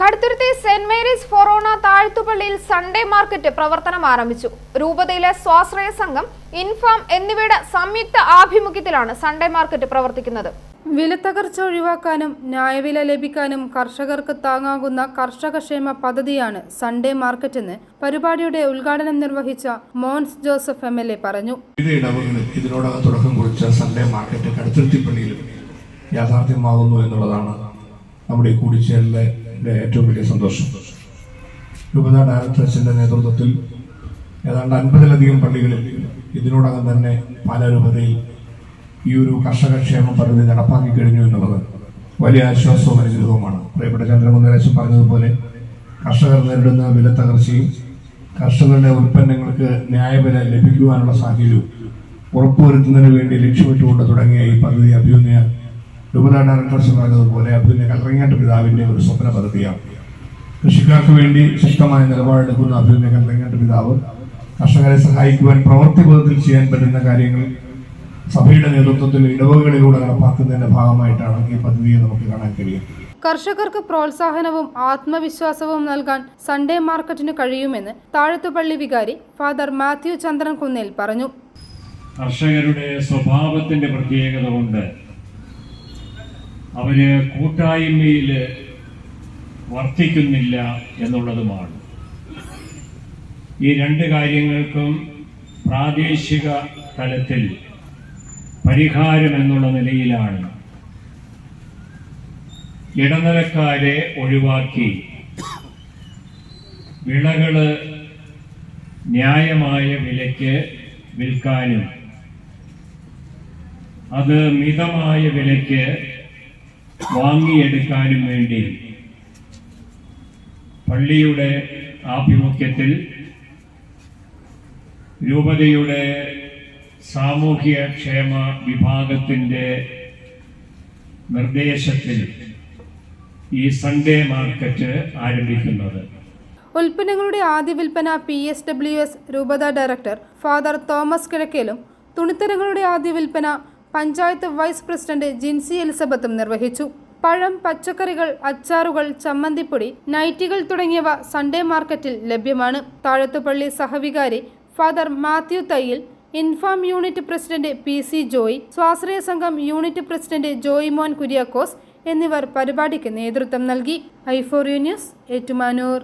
Kaduthuruthy Saint Mary's ഫൊറോണ താഴ്ത്തുപള്ളിയിൽ Sunday market പ്രവർത്തനം ആരംഭിച്ചു. രൂപതയിലെ സ്വാശ്രയ സംഘം ഇൻഫാം എന്നിവയുടെ സംയുക്ത ആഭിമുഖ്യത്തിലാണ് സൺഡേ മാർക്കറ്റ് പ്രവർത്തിക്കുന്നത്. വിലത്തകർച്ച ഒഴിവാക്കാനും ന്യായവില ലഭിക്കാനും കർഷകർക്ക് താങ്ങാകുന്ന കർഷകക്ഷേമ പദ്ധതിയാണ് സൺഡേ മാർക്കറ്റ് എന്ന് പരിപാടിയുടെ ഉദ്ഘാടനം നിർവഹിച്ച Mons Joseph M L A പറഞ്ഞു. ഇതിനോടകം തുടക്കം കുറിച്ച സൺഡേ മാർക്കറ്റ് കടുത്തുരുത്തിപ്പള്ളിയിലും യാഥാർത്ഥ്യമാകുന്നു എന്നുള്ളതാണ് നമ്മുടെ ഈ കൂടിച്ചേരലിലെ ഏറ്റവും വലിയ സന്തോഷം. രൂപത ഡയറക്ടറേറ്റിന്റെ നേതൃത്വത്തിൽ ഏതാണ്ട് അൻപതിലധികം പള്ളികളിൽ ഇതിനോടകം തന്നെ പല രൂപതയിൽ ഈ ഒരു കർഷകക്ഷേമ പദ്ധതി നടപ്പാക്കി കഴിഞ്ഞു എന്നുള്ളത് വലിയ ആശ്വാസവും അനുഗ്രഹവുമാണ്. പ്രിയപ്പെട്ട ചന്ദ്രമുന്നേശൻ പറഞ്ഞതുപോലെ കർഷകർ നേരിടുന്ന വില തകർച്ചയും കർഷകരുടെ ഉൽപ്പന്നങ്ങൾക്ക് ന്യായവില ലഭിക്കുവാനുള്ള സാഹചര്യവും ഉറപ്പുവരുത്തുന്നതിന് വേണ്ടി ലക്ഷ്യമിട്ടുകൊണ്ട് തുടങ്ങിയ ഈ പദ്ധതി അഭ്യുന്നയ രൂപത ഡയറക്ടർസ് പറഞ്ഞതുപോലെ അബ്ദുൽ കല്ലറങ്ങാട്ട് പിതാവിന്റെ ഒരു സ്വപ്ന പദ്ധതിയാണ് കൃഷിക്കാർക്ക് വേണ്ടി ശക്തമായ നിലപാടെടുക്കുന്ന അബ്ദുൽ കല്ലറങ്ങാട്ട് പിതാവ് കർഷകരെ സഹായിക്കുവാൻ പ്രവൃത്തി പദത്തിൽ ചെയ്യാൻ പറ്റുന്ന കാര്യങ്ങൾ സഭയുടെ നേതൃത്വത്തിൽ ഇടവകളിലൂടെ നടപ്പാക്കുന്നതിന്റെ ഭാഗമായിട്ടാണ് ഈ പദ്ധതിയെ നമുക്ക് കാണാൻ കഴിയും കർഷകർക്ക് പ്രോത്സാഹനവും ആത്മവിശ്വാസവും നൽകാൻ സൺഡേ മാർക്കറ്റിന് കഴിയുമെന്ന് താഴത്തുപള്ളി വികാരി ഫാദർ മാത്യു ചന്ദ്രൻ കുന്നേൽ പറഞ്ഞു. കർഷകരുടെ സ്വഭാവത്തിന്റെ പ്രത്യേകത കൊണ്ട് അവർ കൂട്ടായ്മയിൽ വർത്തിക്കുന്നില്ല എന്നുള്ളതുമാണ്. ഈ രണ്ട് കാര്യങ്ങൾക്കും പ്രാദേശിക തലത്തിൽ പരിഹാരം എന്നുള്ള നിലയിലാണ്. ഇടനിലക്കാരെ ഒഴിവാക്കി വിളകൾ ന്യായമായ വിലയ്ക്ക് വിൽക്കാനും അത് മിതമായ വിലയ്ക്ക് വാങ്ങിയെടുക്കാനും വേണ്ടി. പള്ളിയുടെ ആഭിമുഖ്യത്തിൽ രൂപതയുടെ സാമൂഹ്യ ക്ഷേമ വിഭാഗത്തിന്റെ നിർദ്ദേശത്തിൽ ഈ സൺഡേ മാർക്കറ്റ് ആരംഭിക്കുന്നത്. ഉൽപ്പന്നങ്ങളുടെ ആദ്യ വിൽപ്പന പി എസ് ഡബ്ല്യു എസ് രൂപത ഡയറക്ടർ ഫാദർ തോമസ് കിഴക്കേലും തുണിത്തരങ്ങളുടെ ആദ്യ വിൽപ്പന പഞ്ചായത്ത് വൈസ് പ്രസിഡന്റ് ജിൻസി എലിസബത്തും നിർവഹിച്ചു. പഴം പച്ചക്കറികൾ അച്ചാറുകൾ ചമ്മന്തിപ്പൊടി നൈറ്റികൾ തുടങ്ങിയവ സൺഡേ മാർക്കറ്റിൽ ലഭ്യമാണ്. Thazhathupally സഹവികാരി father Mathew Thayyil Infam unit president P C Joy സ്വാശ്രയ സംഘം യൂണിറ്റ് പ്രസിഡന്റ് ജോയ് മോൻ കുര്യാക്കോസ് എന്നിവർ പരിപാടിക്ക് നേതൃത്വം നൽകി. ഐഫോറിയു ന്യൂസ് ഏറ്റുമാനൂർ.